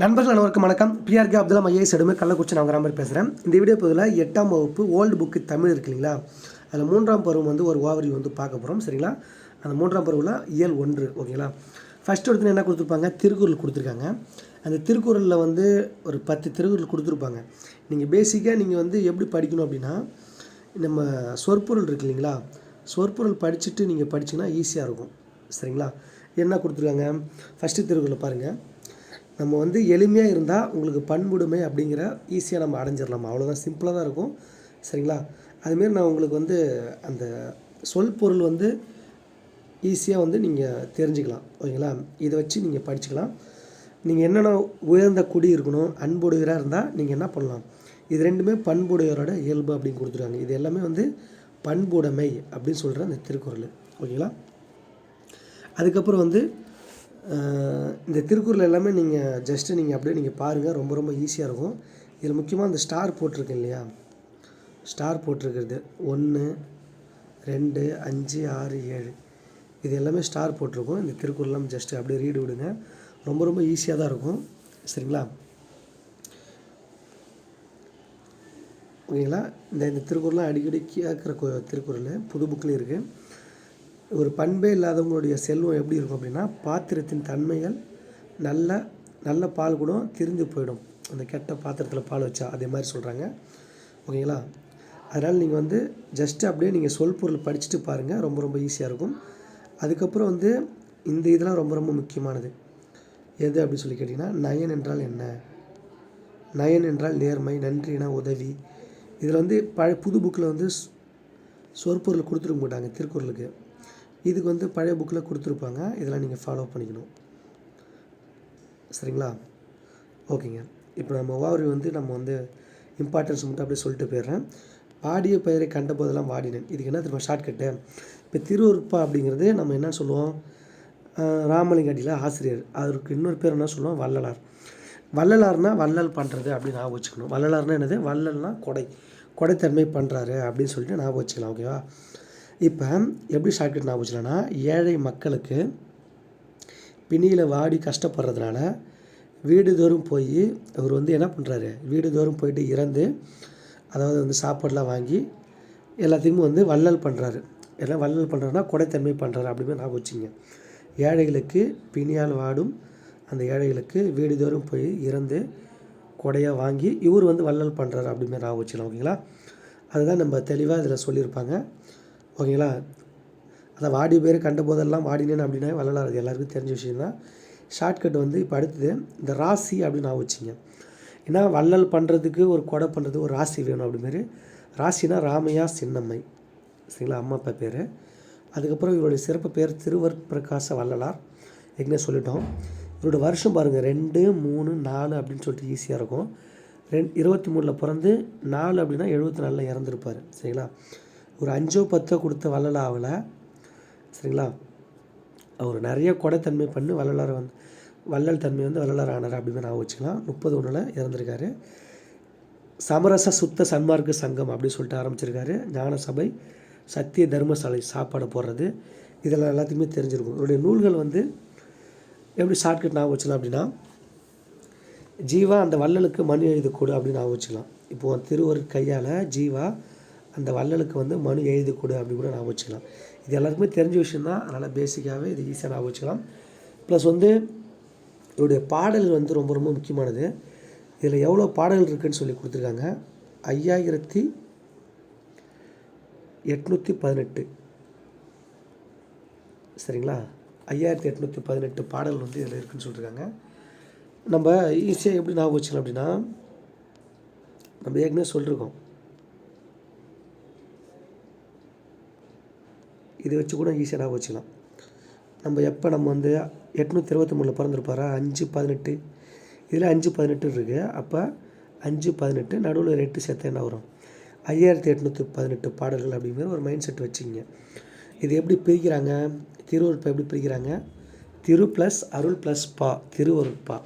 நண்பர்கள் அனைவருக்கும் வணக்கம். பிஆர்கே அப்துல்லா ஐஏஎஸ் எடுமை கள்ளக்குறிச்சி நான் கிராமர் பேசுகிறேன் இந்த வீடியோ பகுதியில் எட்டாம் வகுப்பு ஓல்டு புக்கு தமிழ் இருக்கு இல்லைங்களா? அதில் மூன்றாம் பருவம் வந்து ஒரு ஓவரி வந்து பார்க்க போகிறோம் சரிங்களா? அந்த மூன்றாம் பருவில் இயல் ஒன்று ஓகேங்களா? ஃபஸ்ட் எடுத்து என்ன கொடுத்துருப்பாங்க? திருக்குறள் கொடுத்துருக்காங்க. அந்த திருக்குறளில் வந்து ஒரு பத்து திருக்குறள் கொடுத்துருப்பாங்க. நீங்கள் பேசிக்காக நீங்கள் வந்து எப்படி படிக்கணும் அப்படின்னா நம்ம சொற்பொருள் இருக்கு இல்லைங்களா? சொற்பொருள் படிச்சுட்டு நீங்கள் படிச்சிங்கன்னா ஈஸியாக இருக்கும் சரிங்களா? என்ன கொடுத்துருக்காங்க? ஃபஸ்ட்டு திருக்குறளை பாருங்கள் நம்ம வந்து எளிமையாக இருந்தால் உங்களுக்கு பண்புடைமை அப்படிங்கிற ஈஸியாக நம்ம அடைஞ்சிடலாம் அவ்வளோதான் சிம்பிளாக தான் இருக்கும். சரிங்களா? அதுமாரி நான் உங்களுக்கு வந்து அந்த சொல் பொருள் வந்து ஈஸியாக வந்து நீங்கள் தெரிஞ்சுக்கலாம். ஓகேங்களா? இதை வச்சு நீங்கள் படிச்சுக்கலாம். நீங்கள் என்னென்ன உயர்ந்த குடி இருக்கணும் அன்புடையராக இருந்தால் நீங்கள் என்ன பண்ணலாம்? இது ரெண்டுமே பண்புடையரோட இயல்பு அப்படின்னு கொடுத்துருக்காங்க. இது எல்லாமே வந்து பண்புடைமை அப்படின்னு சொல்கிற அந்த திருக்குறள். ஓகேங்களா? அதுக்கப்புறம் வந்து இந்த திருக்குறள் எல்லாமே நீங்கள் ஜஸ்ட்டு நீங்கள் அப்படியே நீங்கள் பாருங்கள் ரொம்ப ரொம்ப ஈஸியாக இருக்கும். இதில் முக்கியமாக அந்த ஸ்டார் போட்டிருக்கு இல்லையா? ஸ்டார் போட்டிருக்கிறது. ஒன்று ரெண்டு அஞ்சு ஆறு ஏழு. இது எல்லாமே ஸ்டார் போட்டிருக்கோம். இந்த திருக்குறள்லாம் ஜஸ்ட்டு அப்படியே ரீடு விடுங்க. ரொம்ப ரொம்ப ஈஸியாக தான் இருக்கும். சரிங்களா? ஓகேங்களா? இந்த இந்த திருக்குறள்லாம் அடிக்கடி கேட்குற கு- திருக்குறள் புது புக்கில் இருக்குது ஒரு பண்பே இல்லாதவங்களுடைய செல்வம் எப்படி இருக்கும் அப்படின்னா பாத்திரத்தின் தன்மைகள் நல்ல நல்ல பால் கூட திரிஞ்சு போயிடும். அந்த கெட்ட பாத்திரத்தில் பால் வச்சா அதே மாதிரி சொல்கிறாங்க ஓகேங்களா? அதனால் நீங்கள் வந்து ஜஸ்ட்டு அப்படியே நீங்கள் சொல் பொருள் படிச்சுட்டு பாருங்கள் ரொம்ப ரொம்ப ஈஸியாக இருக்கும். அதுக்கப்புறம் வந்து இந்த இதெல்லாம் ரொம்ப ரொம்ப முக்கியமானது. எது அப்படின்னு சொல்லி கேட்டிங்கன்னா நயன் என்றால் என்ன? நயன் என்றால் நேர்மை நன்றினா உதவி. இதில் வந்து ப புது புக்கில் வந்து சொற்பொருள் கொடுத்துருக்க மாட்டாங்க திருக்குறளுக்கு. இதுக்கு வந்து பழைய புக்கில் கொடுத்துருப்பாங்க. இதெல்லாம் நீங்கள் ஃபாலோ பண்ணிக்கணும். சரிங்களா? ஓகேங்க. இப்போ நம்ம ஓவரி வந்து நம்ம வந்து இம்பார்ட்டன்ஸ் மட்டும் அப்படியே சொல்லிட்டு போயிடுறேன். பாடிய பெயரை கண்ட போதெல்லாம் வாடினேன். இதுக்கு என்ன தெரியுமா ஷார்ட்கட்டு இப்போ திருவருப்பா அப்படிங்கிறது நம்ம என்ன சொல்லுவோம்? ஆஹ் ராமலிங்கடியில் ஆசிரியர். அவருக்கு இன்னொரு பேர் என்ன சொல்லுவோம்? வள்ளலார். வள்ளலார்னால் வள்ளல் பண்ணுறது அப்படின்னு ஞாபகம் வச்சுக்கணும். வள்ளலார்னால் என்னது? வள்ளல்னால் கொடை. கொடைத்தன்மை பண்ணுறாரு அப்படின்னு சொல்லிட்டு ஞாபகம் வச்சுக்கலாம். ஓகேவா? இப்போ எப்படி ஷார்ட்கட் ஞாபகம் வச்சுக்கலாம்னா ஏழை மக்களுக்கு பிணியில் வாடி கஷ்டப்படுறதுனால வீடுதோறும் போய் அவர் வந்து என்ன பண்ணுறாரு வீடுதோறும் போயிட்டு இறந்து அதாவது வந்து சாப்பாடெலாம் வாங்கி எல்லாத்தையுமே வந்து வள்ளல் பண்ணுறாரு எல்லாம் வள்ளல் பண்ணுறாருனா கொடைத்தன்மை பண்ணுறாரு அப்படின்னு ஞாபகம் வச்சுங்க ஏழைகளுக்கு பிணியால் வாடும் அந்த ஏழைகளுக்கு வீடுதோறும் போய் இறந்து கொடையாக வாங்கி இவர் வந்து வள்ளல் பண்ணுறாரு அப்படின்னு ஞாபகம் வச்சுக்கலாம் ஓகேங்களா? அதுதான் நம்ம தெளிவாக இதில் சொல்லியிருப்பாங்க. ஓகேங்களா? அதான் வாடி பேர் கண்ட போதெல்லாம் வாடினேன் அப்படின்னா வள்ளலார் அது எல்லாருக்கும் தெரிஞ்ச விஷயம் தான் ஷார்ட்கட் வந்து இப்போ அடுத்தது இந்த ராசி அப்படின்னு நான் வச்சுங்க. ஏன்னா வள்ளல் பண்ணுறதுக்கு ஒரு கொடை பண்ணுறது ஒரு ராசி வேணும் அப்படிமாரி ராசினா ராமையா சின்னம்மை. சரிங்களா? அம்மா அப்பா பேர். அதுக்கப்புறம் இவருடைய சிறப்பு பேர் திருவர் பிரகாச வள்ளலார். ஏற்கனவே சொல்லிட்டோம். இவரோட வருஷம் பாருங்கள் ரெண்டு மூணு நாலு அப்படின்னு சொல்லிட்டு ஈஸியாக இருக்கும். ரெண் இருபத்தி மூணில் பிறந்து நாலு அப்படின்னா எழுபத்தி நாலில் இறந்துருப்பார். சரிங்களா? ஒரு அஞ்சோ பத்தோ கொடுத்த வள்ளலாவில் சரிங்களா? அவர் நிறைய கொடைத்தன்மை பண்ணி வள்ளலார் வந்து வள்ளல் தன்மை வந்து வள்ளலார் ஆனார் அப்படின்னு நான் வச்சுக்கலாம். முப்பது ஒன்றில் இறந்துருக்காரு. சமரச சுத்த சன்மார்க்க சங்கம் அப்படின்னு சொல்லிட்டு ஆரம்பிச்சிருக்காரு. ஞான சபை சத்திய தர்மசாலை சாப்பாடு போடுறது இதெல்லாம் எல்லாத்தையுமே தெரிஞ்சிருக்கும். இவருடைய நூல்கள் வந்து எப்படி ஷார்ட்கட் நான் வச்சுக்கலாம் அப்படின்னா ஜீவா அந்த வள்ளலுக்கு மண் எழுதி கொடு அப்படின்னு நான் வச்சுக்கலாம். இப்போது திருவர் கையால் ஜீவா அந்த வள்ளலுக்கு வந்து மனு எழுதி கொடு அப்படி கூட நான் வச்சுக்கலாம். இது எல்லாருக்குமே தெரிஞ்ச விஷயம் தான் அதனால் பேசிக்காகவே இது ஈஸியாக நான் வச்சுக்கலாம். ப்ளஸ் வந்து இவருடைய பாடல் வந்து ரொம்ப ரொம்ப முக்கியமானது. இதில் எவ்வளோ பாடல்கள் இருக்குதுன்னு சொல்லி கொடுத்துருக்காங்க. ஐயாயிரத்தி எட்நூற்றி பதினெட்டு. சரிங்களா? ஐயாயிரத்தி எட்நூற்றி பதினெட்டு பாடல் வந்து இதில் இருக்குன்னு சொல்லியிருக்காங்க நம்ம ஈஸியாக எப்படி ஞாபகம் வச்சுக்கலாம் அப்படின்னா நம்ம ஏற்கனவே சொல்லியிருக்கோம் இதை வச்சு கூட ஈஸியாக ஞாபகம் வச்சுக்கலாம். நம்ம எப்போ நம்ம வந்து எட்நூற்றி இருபத்தி மூணில் பிறந்திருப்பாரா அஞ்சு பதினெட்டு. இதில் அஞ்சு பதினெட்டு இருக்குது அப்போ அஞ்சு பதினெட்டு நடுவில் ஒரு எட்டு என்ன வரும்? ஐயாயிரத்தி எட்நூற்றி பதினெட்டு பாடல்கள் அப்படிங்கிற ஒரு மைண்ட் செட் வச்சுங்க. இது எப்படி பிரிக்கிறாங்க? திருவருப்பா எப்படி பிரிக்கிறாங்க? திரு ப்ளஸ் அருள் ப்ளஸ் பா. திருவருட்பா.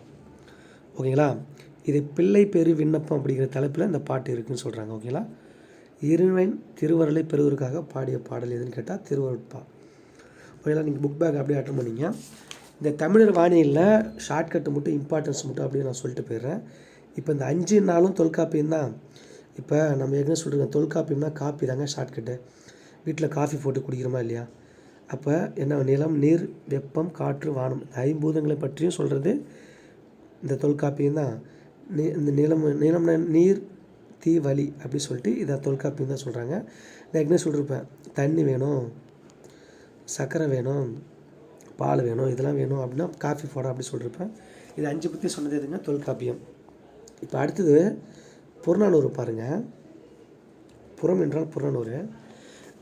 ஓகேங்களா? இது பிள்ளை பெரு விண்ணப்பம் அப்படிங்கிற தலைப்பில் இந்த பாட்டு இருக்குன்னு சொல்கிறாங்க ஓகேங்களா? இருவன் திருவருளை பெறுவதற்காக பாடிய பாடல் எதுன்னு கேட்டால் திருவருட்பா. ஓகேங்களா நீங்கள் புக் பேக் அப்படியே அட்டன் பண்ணிங்க. இந்த தமிழர் வாணியில் ஷார்ட்கட்டு மட்டும் இம்பார்ட்டன்ஸ் மட்டும் அப்படியே நான் சொல்லிட்டு போயிடுறேன். இப்போ இந்த அஞ்சு நாளும் தொல்காப்பியம் தான். இப்போ நம்ம ஏற்கனவே சொல்லிருக்கோம் தொல்காப்பியம்னா காப்பி தாங்க ஷார்ட்கட்டு வீட்டில் காஃபி போட்டு குடிக்கிறோமா இல்லையா? அப்போ என்ன நிலம் நீர் வெப்பம் காற்று வானம் இந்த ஐம்பூதங்களை பற்றியும் சொல்கிறது இந்த தொல்காப்பியம் தான். நீ இந்த நிலம் நிலம்னா நீர் தீ வலி அப்படி சொல்லிட்டு இதை தொல்காப்பியம் தான் சொல்கிறாங்க நான் ஏற்கனவே சொல்லியிருப்பேன் தண்ணி வேணும் சர்க்கரை வேணும் பால் வேணும் இதெல்லாம் வேணும் அப்படின்னா காஃபி போட அப்படி சொல்லியிருப்பேன் இது அஞ்சு பற்றி சொன்னது எதுங்க? தொல்காப்பியம். இப்போ அடுத்தது புறநானூறு பாருங்கள் புறம் என்றால் புறநூறு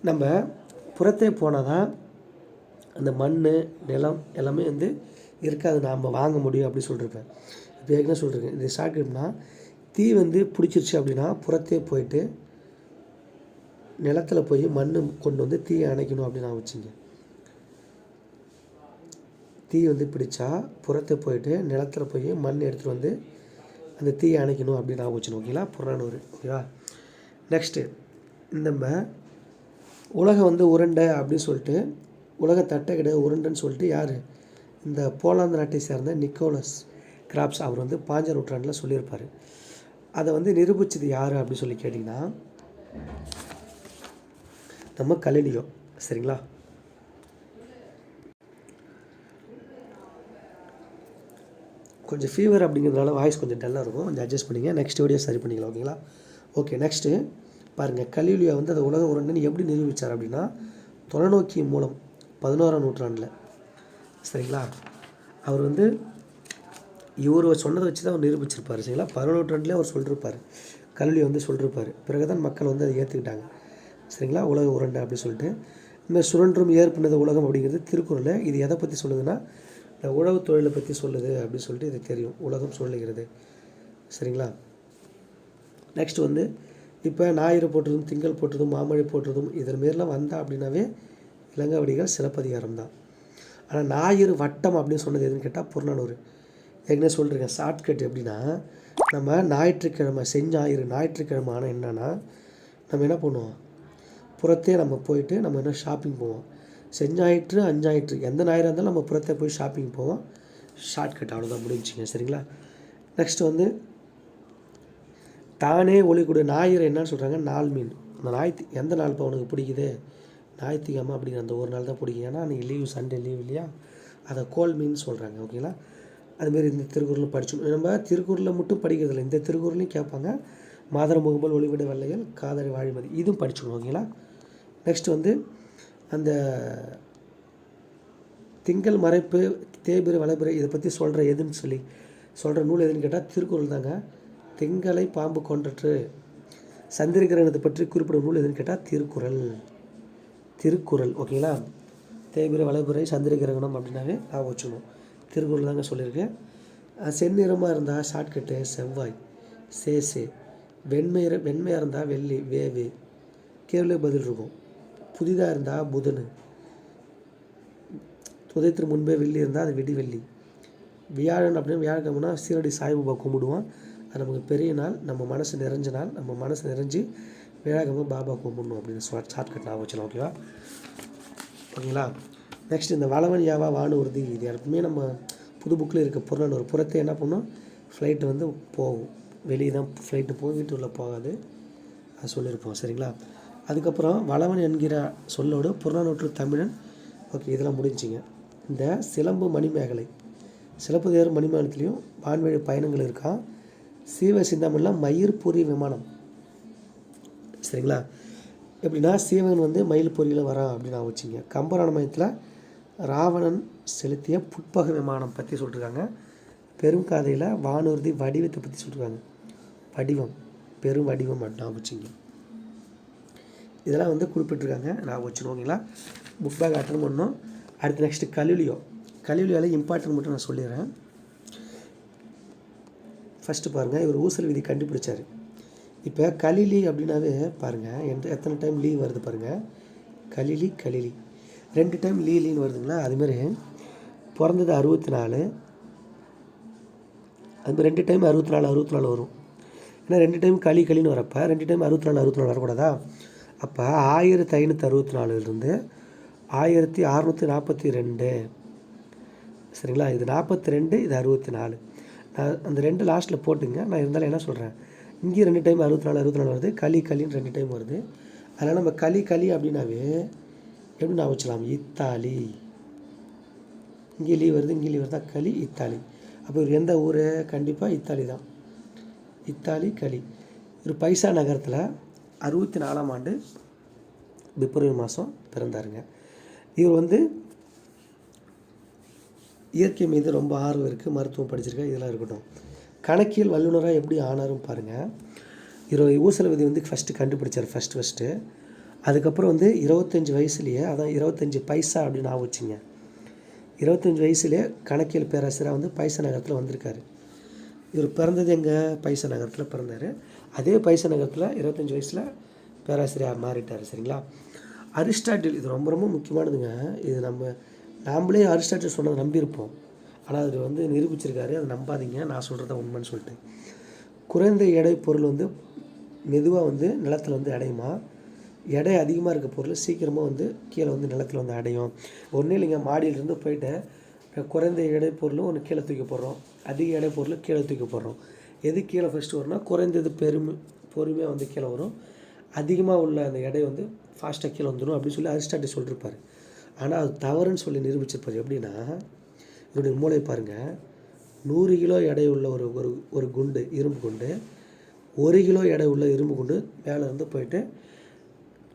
நம்ம புறத்தே போனால் தான் அந்த மண் நிலம் எல்லாமே வந்து இருக்காது. நாம் வாங்க முடியும் அப்படி சொல்லியிருப்பேன் இப்போ ஏற்கனவே சொல்லியிருக்கேன் இது ஷார்ட்கட்னா தீ வந்து பிடிச்சிருச்சு அப்படின்னா புறத்தே போயிட்டு நிலத்தில் போய் மண் கொண்டு வந்து தீயை அணைக்கணும் அப்படின்னு நான் வச்சுங்க. தீ வந்து பிடிச்சா புறத்தை போயிட்டு நிலத்தில் போய் மண் எடுத்துகிட்டு வந்து அந்த தீயை அணைக்கணும் அப்படின்னு நான் ஓகேங்களா? புறநானூறு ஓகேவா? நெக்ஸ்ட்டு நம்ம உலகம் வந்து உருண்டை அப்படின்னு சொல்லிட்டு உலக தட்டை கிடையாது உருண்டைன்னு சொல்லிட்டு யார்? இந்த போலாந்து நாட்டை சேர்ந்த நிக்கோலஸ் கிராப்ஸ் அவர் வந்து பாஞ்ச நூற்றாண்டில் சொல்லியிருப்பார். அதை வந்து நிரூபித்தது யார் அப்படின்னு சொல்லி கேட்டிங்கன்னா நம்ம கலிலியோ. சரிங்களா? கொஞ்சம் ஃபீவர் அப்படிங்கிறதுனால வாய்ஸ் கொஞ்சம் டல்லாக இருக்கும். கொஞ்சம் அட்ஜஸ்ட் பண்ணிங்க. நெக்ஸ்ட் வீடியோ சரி பண்ணிக்கலாம் ஓகேங்களா ஓகே நெக்ஸ்ட்டு பாருங்கள் கலிலியோ வந்து அதை உலக உருண்டைன்னு எப்படி நிரூபித்தார் அப்படின்னா தொலைநோக்கி மூலம் பதினோராம் நூற்றாண்டில். சரிங்களா? அவர் வந்து இவர் சொன்னதை வச்சு தான் அவர் நிரூபிச்சிருப்பார் சரிங்களா? பதினொன்று அவர் சொல்லியிருப்பார் கல்வி வந்து சொல்லியிருப்பார் பிறகு தான் மக்கள் வந்து அதை ஏற்றுக்கிட்டாங்க சரிங்களா? உலக உருண்டை அப்படின்னு சொல்லிட்டு. இந்த சுழன்றும் ஏற்புனது உலகம் அப்படிங்கிறது திருக்குறள். இது எதை பற்றி சொல்லுதுன்னா இந்த உழவு தொழிலை பற்றி சொல்லுது அப்படின்னு சொல்லிட்டு இது தெரியும். உலகம் சொல்லுகிறது. சரிங்களா? நெக்ஸ்ட் வந்து இப்போ ஞாயிறு போட்டதும் திங்கள் போட்டதும் மாமழை போட்டதும் இதன் மாரிலாம் வந்தா அப்படின்னாவே இளங்கவடிகள் சிலப்பதிகாரம் தான். ஆனால் ஞாயிறு வட்டம் அப்படின்னு சொன்னது எதுன்னு கேட்டால் புறநானூறு. ஏற்கனவே சொல்லிருக்கேன் ஷார்ட்கட் எப்படின்னா நம்ம ஞாயிற்றுக்கிழமை செஞ்ஞாயிறு ஞாயிற்றுக்கிழமை ஆனால் என்னென்னா நம்ம என்ன பண்ணுவோம்? புறத்தே நம்ம போயிட்டு நம்ம என்ன ஷாப்பிங் போவோம்? செஞ்சாயிற்று அஞ்சாயிற்று எந்த ஞாயிறாக இருந்தாலும் நம்ம புறத்தே போய் ஷாப்பிங் போவோம். ஷார்ட்கட் அவ்வளோதான் முடிஞ்சுங்க சரிங்களா? நெக்ஸ்ட் வந்து தானே ஒளிக்கூடிய ஞாயிறு என்னன்னு சொல்கிறாங்க நாள் மீன். அந்த ஞாயிற்று எந்த நாள் இப்போ உனக்கு பிடிக்குது? ஞாயிற்றுக்கிழமை அப்படிங்கிற அந்த ஒரு நாள் தான் பிடிக்கும். ஏன்னா அன்றைக்கி லீவு சண்டே லீவ் இல்லையா? அதை கோல் மீன் சொல்கிறாங்க ஓகேங்களா அதுமாரி இந்த திருக்குறளும் படிச்சோம் நம்ம திருக்குறளில் மட்டும் படிக்கிறதில்ல. இந்த திருக்குறளையும் கேட்பாங்க. மாதர முகம்பல் ஒளிவிட வெள்ளைகள் காதலி வாழிமதி. இதுவும் படிச்சுக்கணும் ஓகேங்களா? நெக்ஸ்ட் வந்து அந்த திங்கள் மறைப்பு தேய்பிறை வளைபிறை இதை பற்றி சொல்கிற எதுன்னு சொல்லி சொல்கிற நூல் எதுன்னு கேட்டால் திருக்குறள் தாங்க. திங்களை பாம்பு கொன்றற்று சந்திர கிரகணத்தை பற்றி குறிப்பிடும் நூல் எதுன்னு கேட்டால் திருக்குறள். திருக்குறள் ஓகேங்களா? தேய்பிறை வளைபிறை சந்திர கிரகணம் அப்படின்னாவே நான் வச்சுக்கணும். திருக்குறள் தாங்க சொல்லியிருக்கேன். செந்நிறமாக இருந்தால் ஷார்ட்கட்டு செவ்வாய் சேசே வெண்மைய வெண்மையாக இருந்தால் வெள்ளி வேவு கேள்வி பதில் இருக்கும். புதிதாக இருந்தால் புதன். உதயத்திற்கு முன்பே வெள்ளி இருந்தால் அது வெடி வெள்ளி. வியாழன் அப்படின்னு வியாழக்கிழமைனா சீரடி சாய்பாபா கும்பிடுவோம் அது நமக்கு பெரிய நாள் நம்ம மனசு நிறைஞ்ச நாள் நம்ம மனசு நிறைஞ்சு வியாழக்கிழமை பாபா கும்பிடணும் அப்படின்னு ஷார்ட்கட் நான் ஓகேவா ஓகேங்களா நெக்ஸ்ட் இந்த வளவன் யாவா வானு உறுதி இது எல்லாத்துமே நம்ம புது புக்கில் இருக்க புறநானூறு ஒரு புறத்தை என்ன பண்ணும்? ஃப்ளைட்டு வந்து போகும். வெளியே தான் ஃப்ளைட்டு போகும். வீட்டுக்குள்ளே போகாது. அது சொல்லியிருப்போம். சரிங்களா? அதுக்கப்புறம் வளவன் என்கிற சொல்லோடு புறநானூற்று தமிழன். ஓகே இதெல்லாம் முடிஞ்சிங்க. இந்த சிலம்பு மணிமேகலை. சிலப்பதிகார மணிமேகலத்துலேயும் வான்வழி பயணங்கள் இருக்கான் சீவ சிந்தாமணில் மயிர்பூரி விமானம். சரிங்களா? எப்படின்னா சீவகன் வந்து மயில்பொரியில் வரான் அப்படின்னு நான் வச்சுங்க. கம்பராமாயணத்தில் ராவணன் செலுத்திய புட்பக விமானம் பற்றி சொல்லியிருக்காங்க பெருங்காதையில் வானூர்தி வடிவத்தை பற்றி சொல்லியிருக்காங்க வடிவம் பெரும் வடிவம் அப்படின்னு வச்சுங்க. இதெல்லாம் வந்து குறிப்பிட்டிருக்காங்க. நான் வச்சுருவோம் ஓகேங்களா? புக் பேக் அட்டன் பண்ணோம் அடுத்து நெக்ஸ்ட்டு கலிலியோ. கலிலியோவில் இம்பார்ட்டன்ட் மட்டும் நான் சொல்லிடுறேன். ஃபஸ்ட்டு பாருங்கள் இவர் ஊசல் விதி கண்டுபிடிச்சார். இப்போ கலிலி அப்படின்னாவே பாருங்கள் எந்த எத்தனை டைம் லீவ் வருது பாருங்கள் கலிலி கலிலி. ரெண்டு டைம் லீ லீன்னு வருதுங்களா? அதுமாரி பிறந்தது அறுபத்தி நாலு அதுமாதிரி ரெண்டு டைம் அறுபத்தி நாலு அறுபத்தி நாலு வரும். ஏன்னா ரெண்டு டைம் களி களின்னு வரப்போ ரெண்டு டைம் அறுபத்தி நாலு அறுபத்தி நாலு வரக்கூடாதா? அப்போ ஆயிரத்தி ஐநூற்றி அறுபத்தி நாலுலேருந்து ஆயிரத்தி அறநூற்றி நாற்பத்தி ரெண்டு சரிங்களா? இது நாற்பத்தி ரெண்டு இது அறுபத்தி நாலு நான் அந்த ரெண்டு லாஸ்ட்டில் போட்டுங்க. நான் இருந்தாலும் என்ன சொல்கிறேன் இங்கேயும் ரெண்டு டைம் அறுபத்தி நாலு அறுபத்தி நாலு வருது. களி களின்னு ரெண்டு டைம் வருது. அதனால் நம்ம களி களி அப்படின்னாவே எப்படி நான் வச்சலாம் இத்தாலி. இங்கே லீவ் வருது இங்கே லீவ் வருதா? களி இத்தாலி. அப்போ இவர் எந்த ஊர்? கண்டிப்பாக இத்தாலி தான். இத்தாலி களி. இவர் பைசா நகரத்தில் அறுபத்தி நாலாம் ஆண்டு பிப்ரவரி மாதம் பிறந்தாருங்க. இவர் வந்து இயற்கை மீது ரொம்ப ஆர்வம் இருக்குது மருத்துவம் படிச்சிருக்கேன் இதெல்லாம் இருக்கட்டும். கணக்கியல் வல்லுநராக எப்படி ஆனாரும் பாருங்கள் இவர் ஊசல விதி வந்து ஃபஸ்ட்டு கண்டுபிடிச்சார் ஃபஸ்ட்டு ஃபஸ்ட்டு அதுக்கப்புறம் வந்து இருபத்தஞ்சி வயசுலேயே அதான் இருபத்தஞ்சி பைசா அப்படின்னு ஆக வச்சுங்க. இருபத்தஞ்சி வயசுலேயே கணக்கியல் பேராசிரியராக வந்து பைசா நகரத்தில் வந்திருக்காரு. இவர் பிறந்தது எங்கள் பைசா நகரத்தில் பிறந்தார். அதே பைசா நகரத்தில் இருபத்தஞ்சி வயசில் பேராசிரியர் மாறிட்டார் சரிங்களா? அரிஸ்டாட்டில் இது ரொம்ப ரொம்ப முக்கியமானதுங்க. இது நம்ம நாம்ளே அரிஸ்டாட்டில் சொன்னதை நம்பியிருப்போம். ஆனால் அது வந்து நிரூபிச்சிருக்காரு. அதை நம்பாதீங்க. நான் சொல்கிறத உண்மைன்னு சொல்லிட்டு. குறைந்த எடை பொருள் வந்து மெதுவாக வந்து நிலத்தில் வந்து அடையுமா? எடை அதிகமாக இருக்க பொருள் சீக்கிரமாக வந்து கீழே வந்து நிலத்தில் வந்து அடையும். ஒன்றும் இல்லைங்க மாடியிலேருந்து போயிட்டு குறைந்த எடை பொருளும் ஒன்று கீழே தூக்கி போடுறோம். அதிக எடை பொருளும் கீழே தூக்கி போடுறோம். எது கீழே ஃபஸ்ட்டு வரும்னா குறைந்தது பெருமை பொறுமையாக வந்து கீழே வரும். அதிகமாக உள்ள அந்த எடை வந்து ஃபாஸ்ட்டாக கீழே வந்துடும் அப்படின்னு சொல்லி அரிஸ்டாட்டில் சொல்லியிருப்பார் ஆனால் அது தவறுன்னு சொல்லி நிரூபிச்சிருப்பார். எப்படின்னா இவருடைய மூளை பாருங்கள் நூறு கிலோ எடை உள்ள ஒரு ஒரு ஒரு குண்டு இரும்பு குண்டு. ஒரு கிலோ எடை உள்ள இரும்பு குண்டு மேலே இருந்து போயிட்டு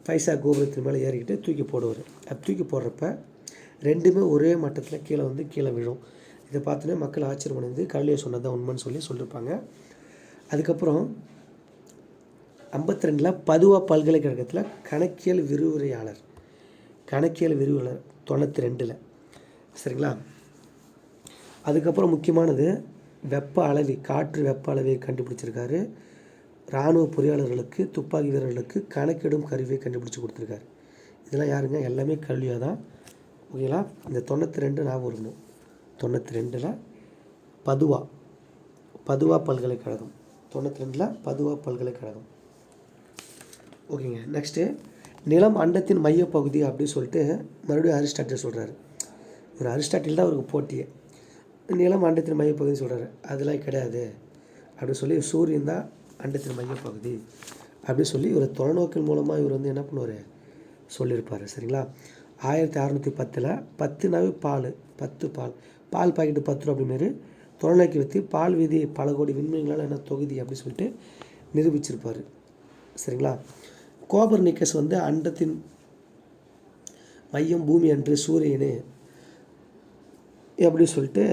பைசா கோபுரத்தின் மேலே ஏறிக்கிட்டு தூக்கி போடுவார். அது தூக்கி போடுறப்ப ரெண்டுமே ஒரே மட்டத்தில் கீழே வந்து கீழே விழும். இதை பார்த்தோன்னே மக்கள் ஆச்சரியம் அடைந்து கல்வியை சொன்னதான் உண்மைன்னு சொல்லி சொல்லியிருப்பாங்க அதுக்கப்புறம் ஐம்பத்தி ரெண்டில் பதுவா பல்கலைக்கழகத்தில் கணக்கியல் விரிவுரையாளர் கணக்கியல் விரிவுரையாளர் தொண்ணூற்றி ரெண்டில் சரிங்களா? அதுக்கப்புறம் முக்கியமானது வெப்ப அளவி காற்று வெப்ப அளவை கண்டுபிடிச்சிருக்காரு. இராணுவ பொறியாளர்களுக்கு துப்பாக்கி வீரர்களுக்கு கணக்கிடும் கருவியை கண்டுபிடிச்சி கொடுத்துருக்காரு. இதெல்லாம் யாருங்க? எல்லாமே கல்வியாக தான் ஓகேங்களா? இந்த தொண்ணூற்றி ரெண்டு ஞாபகம் இருக்கணும் தொண்ணூற்றி ரெண்டில் பதுவா. பதுவா பல்கலைக்கழகம். தொண்ணூற்றி ரெண்டில் பதுவா பல்கலைக்கழகம். ஓகேங்க. நெக்ஸ்ட்டு நிலம் அண்டத்தின் மையப்பகுதி அப்படின்னு சொல்லிட்டு மறுபடியும் அரிஸ்டாட்டில் சொல்கிறாரு ஒரு அரிஸ்டாட்டில் தான் அவருக்கு போட்டியே. நிலம் அண்டத்தின் மையப்பகுதின்னு சொல்கிறாரு அதெல்லாம் கிடையாது. அப்படின்னு சொல்லி சூரியன் தான் அண்டத்தின் மையப்பகுதி அப்படின்னு சொல்லி இவர் தொலைநோக்கின் மூலமாக இவர் வந்து என்ன பண்ணுவார்? சொல்லியிருப்பார். சரிங்களா? ஆயிரத்தி அறநூற்றி பத்தில் பத்துனாவே பால் பத்து பால் பால் பாக்கெட்டு பத்து ரூபா அப்படிமாரி தொலைநோக்கி வைத்து பால் வீதி பல கோடி விண்மீன்களால் என்ன தொகுதி அப்படின்னு சொல்லிட்டு நிரூபிச்சிருப்பார். சரிங்களா? கோபர் நிக்கஸ் வந்து அண்டத்தின் மையம் பூமி அன்று சூரியனு அப்படின்னு சொல்லிட்டு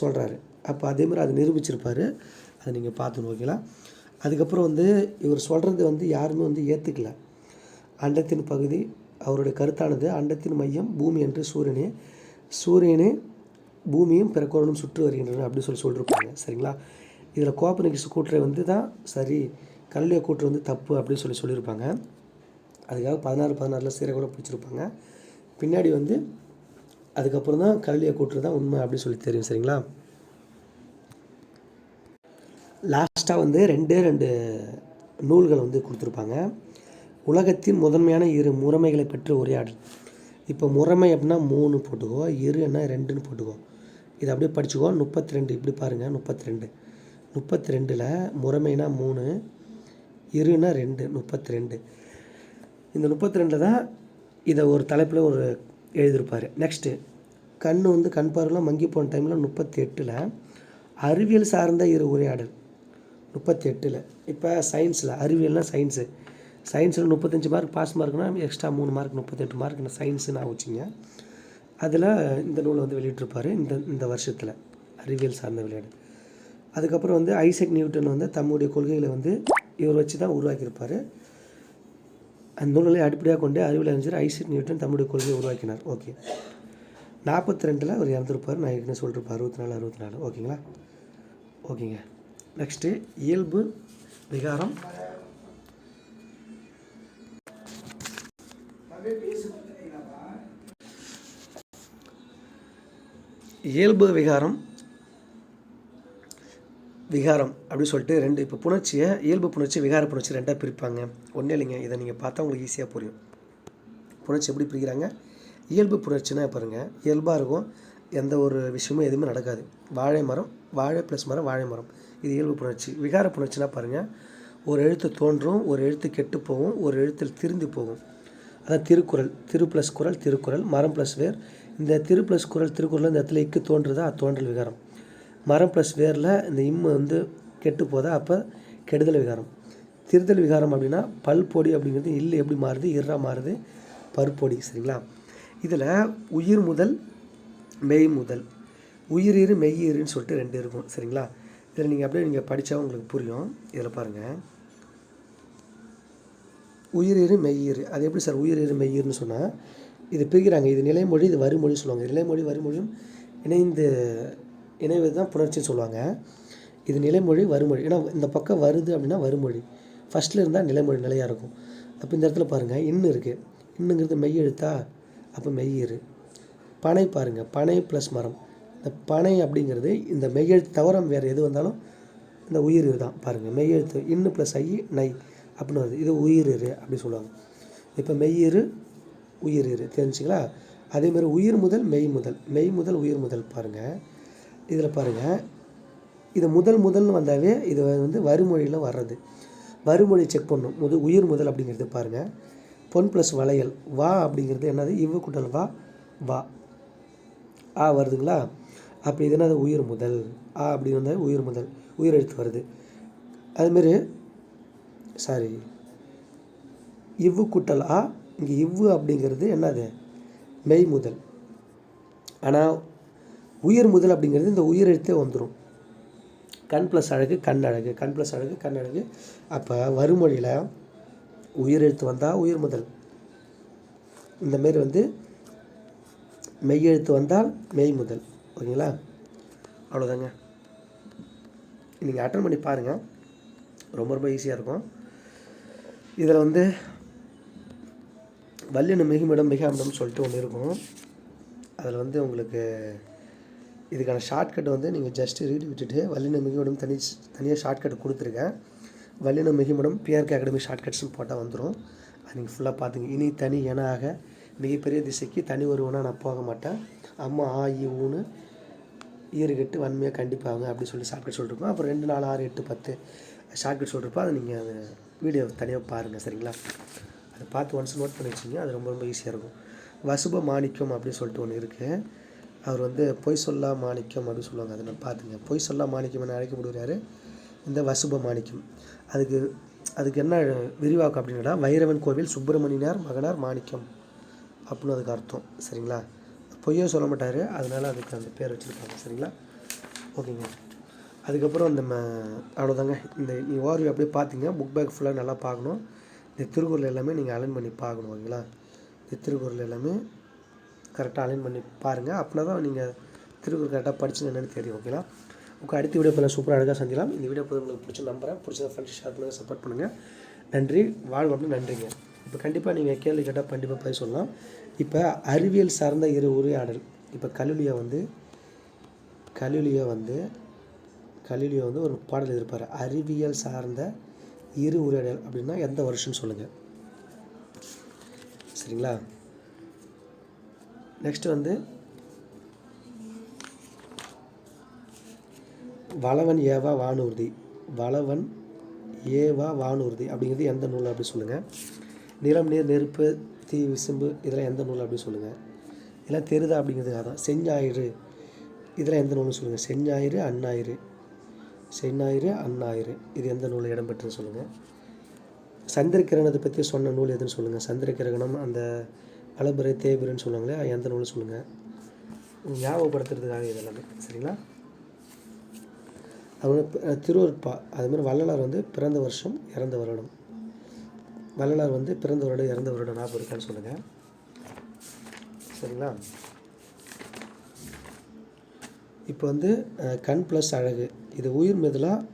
சொல்கிறாரு அப்போ அதே மாதிரி அதை நிரூபிச்சிருப்பார். அதை நீங்கள் பார்த்துன்னு ஓகேங்களா அதுக்கப்புறம் வந்து இவர் சொல்கிறது வந்து யாருமே வந்து ஏற்றுக்கல அண்டத்தின் பகுதி அவருடைய கருத்தானது அண்டத்தின் மையம் பூமி என்று சூரியனே. சூரியனே பூமியும் பிறக்கோரனும் சுற்று வருகின்றன அப்படின்னு சொல்லி சொல்லியிருப்பாங்க சரிங்களா? இதில் கோப்பனிக்ஸ் கூட்டுரை வந்து தான் சரி கல்லிய கூற்று வந்து தப்பு அப்படின்னு சொல்லி சொல்லியிருப்பாங்க. அதுக்காக பதினாறு பதினாறில் சீரை கூட பிடிச்சிருப்பாங்க. பின்னாடி வந்து அதுக்கப்புறம் தான் கல்லிய கூற்று தான் உண்மை அப்படின்னு சொல்லி தெரியும். சரிங்களா? லாஸ்ட் லாஸ்ட்டாக வந்து ரெண்டே ரெண்டு நூல்கள் வந்து கொடுத்துருப்பாங்க. உலகத்தின் முதன்மையான இரு முறைமைகளை பற்றி உரையாடல் இப்போ முறைமை அப்படின்னா மூணு போட்டுக்கோ இருன்னா ரெண்டுன்னு போட்டுக்கோ. இதை அப்படியே படிச்சுக்கோ. முப்பத்தி ரெண்டு இப்படி பாருங்கள் முப்பத்தி ரெண்டு முப்பத்தி ரெண்டில் முறைமைனா மூணு இருனா ரெண்டு முப்பத்தி ரெண்டு இந்த முப்பத்தி ரெண்டில் தான் இதை ஒரு தலைப்பில் ஒரு எழுதியிருப்பார். நெக்ஸ்ட்டு கண் வந்து கண் பார்வைலாம் மங்கி போன டைமில் முப்பத்தி எட்டில் அறிவியல் சார்ந்த இரு உரையாடல் முப்பத்தி எட்டில் இப்போ சயின்ஸில் அறிவியல்னால் சயின்ஸு சயின்ஸில் முப்பத்தஞ்சு மார்க் பாஸ் மார்க்னா எக்ஸ்ட்ரா மூணு மார்க் முப்பத்தெட்டு மார்க் நான் சயின்ஸுன்னு வச்சுங்க அதில் இந்த நூலை வந்து வெளியிட்டிருப்பார் இந்த இந்த வருஷத்தில். அறிவியல் சார்ந்த விளையாடு. அதுக்கப்புறம் வந்து ஐசக் நியூட்டன் வந்து தம்முடைய கொள்கைகளை வந்து இவர் வச்சு தான் உருவாக்கியிருப்பார். அந்த நூல்களை அடிப்படையாக கொண்டு அறிவியல் அறிஞர் ஐசக் நியூட்டன் தம்முடைய கொள்கையை உருவாக்கினார். ஓகே. நாற்பத்தி ரெண்டில் அவர் இறந்துருப்பார். நான் ஏற்கனவே சொல்லிருப்பார் அறுபத்தி நாலு அறுபத்தி நாலு. ஓகேங்களா? ஓகேங்க. நெக்ஸ்ட்டு இயல்பு விகாரம். இயல்பு விகாரம். விகாரம் அப்படின்னு சொல்லிட்டு ரெண்டு இப்போ புணர்ச்சியை இயல்பு புணர்ச்சி விகார புணர்ச்சி ரெண்டாக பிரிப்பாங்க. ஒன்றும் இல்லைங்க இதை நீங்கள் பார்த்தா உங்களுக்கு ஈஸியாக புரியும். புணர்ச்சி எப்படி பிரிக்கிறாங்க? இயல்பு புணர்ச்சினா பாருங்கள் இயல்பாக இருக்கும் எந்த ஒரு விஷயமும் எதுவுமே நடக்காது. வாழை மரம் வாழை ப்ளஸ் மரம் வாழை மரம். இது இயல்பு புணர்ச்சி. விகார புணர்ச்சினா பாருங்கள் ஒரு எழுத்து தோன்றும் ஒரு எழுத்து கெட்டு போகும் ஒரு எழுத்தில் திருந்து போகும். அதான் திருக்குறள். திரு ப்ளஸ் குறள் திருக்குறள் மரம் ப்ளஸ் வேர். இந்த திரு ப்ளஸ் குறள் திருக்குறள் இந்த இடத்துல இக்கு தோன்றுதா? அது தோன்றல் விகாரம். மரம் ப்ளஸ் வேரில் இந்த இம்மு வந்து கெட்டு போதா? அப்போ கெடுதல் விகாரம். திருதல் விகாரம் அப்படின்னா பல்பொடி அப்படிங்கிறது இல்லை எப்படி மாறுது? இறா மாறுது. பருப்பொடி சரிங்களா? இதில் உயிர் முதல் மெய் முதல். உயிரீறு மெய்யிருன்னு சொல்லிட்டு ரெண்டு இருக்கும். சரிங்களா? இதில் நீங்கள் அப்படியே நீங்கள் படித்தா உங்களுக்கு புரியும். இதில் பாருங்கள் உயிரீறு மெய்யீறு அது எப்படி சார் உயிரீறு மெய்யீர்னு சொன்னால் இது பிரிக்கிறாங்க. இது நிலைமொழி இது வரிமொழி சொல்லுவாங்க. நிலைமொழி வரிமொழியும் இணைந்து இணைவது தான் புணர்ச்சின்னு சொல்லுவாங்க. இது நிலைமொழி வறுமொழி ஏன்னா இந்த பக்கம் வருது அப்படின்னா வறுமொழி ஃபஸ்ட்டில் இருந்தால் நிலைமொழி நிலையாக இருக்கும். அப்போ இந்த இடத்துல பாருங்கள் இன்னு இருக்குது இன்னுங்கிறது மெய் எழுத்தா அப்போ மெய்யீறு பனை பாருங்கள் பனை ப்ளஸ் மரம். இந்த பனை அப்படிங்கிறது இந்த மெய்யெழுத்து தவிர வேறு எது வந்தாலும் இந்த உயிர் தான். பாருங்கள் மெய்யெழுத்து இன்னு ப்ளஸ் ஐ நை அப்படின்னு வருது. இது உயிரிரு அப்படி சொல்லுவாங்க. இப்போ மெய்யிரு உயிரிரு தெரிஞ்சுங்களா? அதேமாதிரி உயிர் முதல் மெய் முதல். மெய் முதல் உயிர் முதல் பாருங்கள் இதில் பாருங்கள் இது முதல் முதல்னு வந்தாவே இது வந்து வறுமொழியில் வர்றது. வறுமொழி செக் பண்ணும் முது உயிர் முதல் அப்படிங்கிறது பாருங்கள் பொன் ப்ளஸ் வளையல். வா அப்படிங்கிறது என்னது? இவ்வு கூட்டல் வா வா. ஆ வருதுங்களா? அப்படி இது அது உயிர் முதல் ஆ அப்படி வந்தால் உயிர் முதல் உயிர் எழுத்து வருது. அதுமாரி சாரி இவ்வு கூட்டல் ஆ இங்கே இவ்வு அப்படிங்கிறது என்னது? மெய் முதல். ஆனால் உயிர் முதல் அப்படிங்கிறது இந்த உயிர் எழுத்தே வந்துடும் கண் ப்ளஸ் அழகு கண் அழகு கண் ப்ளஸ் அழகு கண் அழகு. அப்போ வறுமொழியில் உயிர் எழுத்து வந்தால் உயிர் முதல். இந்த மாரி வந்து மெய்யெழுத்து வந்தால் மெய் முதல். ஓகேங்களா? அவ்வளோதாங்க. நீங்கள் அட்டன் பண்ணி பாருங்கள் ரொம்ப ரொம்ப ஈஸியாக இருக்கும். இதில் வந்து வல்லின மிகுமிடம் மிகாமிடம் சொல்லிட்டு ஒன்று இருக்கும். அதில் வந்து உங்களுக்கு இதுக்கான ஷார்ட்கட் வந்து நீங்கள் ஜஸ்ட்டு ரீட் விட்டுட்டு வல்லின மிகுமிடம் தனி தனியாக ஷார்ட்கட் கொடுத்துருக்கேன் வல்லின மிகுமிடம் பிஆர்கே அகாடமி ஷார்ட்கட்ஸ்னு போட்டால் வந்துடும் அது நீங்கள் ஃபுல்லாக பார்த்துங்க இனி தனி என ஆக மிகப்பெரிய திசைக்கு தனி ஒருவனாக நான் போக மாட்டேன். அம்மா ஆ ஊன்னு ஈறுகட்டு வன்மையாக கண்டிப்பாங்க அப்படின்னு சொல்லி ஷார்ட்கட் சொல்லிருப்போம் அப்புறம் ரெண்டு நாலு ஆறு எட்டு பத்து ஷார்ட்கட் சொல்லிருப்போம். அதை நீங்கள் அந்த வீடியோ தனியாக பாருங்கள் சரிங்களா? அதை பார்த்து ஒன்ஸ் நோட் பண்ணி வச்சிங்க அது ரொம்ப ரொம்ப ஈஸியாக இருக்கும். வசுப மாணிக்கம் அப்படின்னு சொல்லிட்டு ஒன்று இருக்குது அவர் வந்து பொய் சொல்லா மாணிக்கம் அப்படின்னு சொல்லுவாங்க. அதை நான் பார்த்துங்க. பொய் சொல்லா மாணிக்கம் என அழைக்கப்படுகிறாரு இந்த வசுப மாணிக்கம். அதுக்கு அதுக்கு என்ன விரிவாக்கம் அப்படின்னா வைரவன் கோவில் சுப்பிரமணியனார் மகனார் மாணிக்கம். அப்படின்னு அதுக்கு அர்த்தம் சரிங்களா? பொய்யே சொல்ல மாட்டார். அதனால அதுக்கு அந்த பேர் வச்சுருக்காங்க. சரிங்களா? ஓகேங்க. அதுக்கப்புறம் அந்த ம அவ்வளோதாங்க இந்த நீ ஓர்வி அப்படியே பார்த்தீங்க புக் பேக் ஃபுல்லாக நல்லா பார்க்கணும் இந்த திருக்குறள் எல்லாமே நீங்கள் அலைன் பண்ணி பார்க்கணும் ஓகேங்களா? இந்த திருக்குறள் எல்லாமே கரெக்டாக அலைன் பண்ணி பாருங்கள் அப்படின்னா தான் நீங்கள் திருக்குறள் கரெக்டாக படிச்சு என்னன்னு தெரியும் ஓகேங்களா? உங்கள் அடுத்த வீடியோ பதில் சூப்பராக அழகாக சந்திக்கலாம். இந்த வீடியோ பதில் உங்களுக்கு பிடிச்ச நம்புறேன். பிடிச்ச ஃப்ரெண்ட்ஸ் ஷேர் பண்ணுங்கள் சப்போர்ட் பண்ணுங்கள் நன்றி. வாழ்வு அப்படின்னு நன்றிங்க. இப்போ கண்டிப்பாக நீங்கள் கேள்வி கேட்டால் கண்டிப்பாக பதில் சொல்லலாம். இப்போ அறிவியல் சார்ந்த இரு உரையாடல். இப்போ கல்லுலியா வந்து கல்லுலியா வந்து கலிலியோ வந்து ஒரு பாடல் இருப்பார் அறிவியல் சார்ந்த இரு உரையாடல் அப்படின்னா எந்த வருஷம்னு சொல்லுங்கள் சரிங்களா? நெக்ஸ்ட் வந்து வளவன் ஏவா வானூர்தி. வளவன் ஏவா வானூர்தி அப்படிங்கிறது எந்த நூல் அப்படி சொல்லுங்கள் நிலம் நீர் நெருப்பு தீ விசும்பு இதெல்லாம் எந்த நூல் அப்படின்னு சொல்லுங்கள் இதெல்லாம் தெரிதா அப்படிங்கிறதுக்காக தான். செஞ்ஞாயிறு. இதெல்லாம் எந்த நூல்னு சொல்லுங்கள் செஞ்ஞாயிறு அண்ணாயிறு செந்நாயிறு அண்ணாயிறு இது எந்த நூலில் இடம்பெற்றுன்னு சொல்லுங்கள் சந்திரகிரகணத்தை பற்றி சொன்ன நூல் எதுன்னு சொல்லுங்கள் சந்திரகிரகணம் அந்த அலபுரை தேபிரைன்னு சொல்லுவாங்களே எந்த நூலும் சொல்லுங்கள் ஞாபகப்படுத்துறதுக்காக இது எல்லாமே சரிங்களா? அவங்க வந்து ப- திருவருட்பா. அதுமாதிரி வள்ளலார் வந்து பிறந்த வருஷம் இறந்த வருடம். வள்ளலார் வந்து பிறந்த வருடம் இறந்த வருடம் ஞாபகம் இருக்கான்னு சொல்லுங்கள் சரிங்களா? இப்போ வந்து கண் ப்ளஸ் அழகு. இது உயிர் முதலாக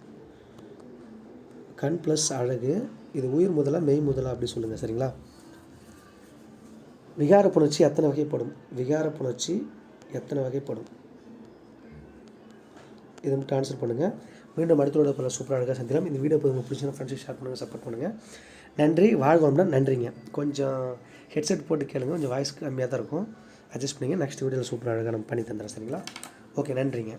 கண் ப்ளஸ் அழகு. இது உயிர் முதலா மெய் முதலாக அப்படி சொல்லுங்கள் சரிங்களா? விகார புணர்ச்சி எத்தனை வகைப்படும். விகார புணர்ச்சி எத்தனை வகைப்படும்? இதை மட்டும் ஆன்சர் பண்ணுங்கள் மீண்டும் அடுத்த பல சூப்பராக அழகாக சந்திக்கலாம். இந்த வீடியோ உங்களுக்கு பிடிச்சினா ஃப்ரெண்ட்ஸுக்கு ஷேர் பண்ணுங்கள் சப்போர்ட் பண்ணுங்கள் நன்றி. வாழ்வோம்னா நன்றிங்க. கொஞ்சம் ஹெட்செட் போட்டு கேளுங்க. கொஞ்சம் வாய்ஸ் கம்மியாக தான் இருக்கும். அட்ஜஸ்ட் பண்ணிங்க. நெக்ஸ்ட் வீடியோவில் சூப்பராக அழகாக நம்ம பண்ணி தந்துடுறேன். சரிங்களா? ஓகே நன்றிங்க.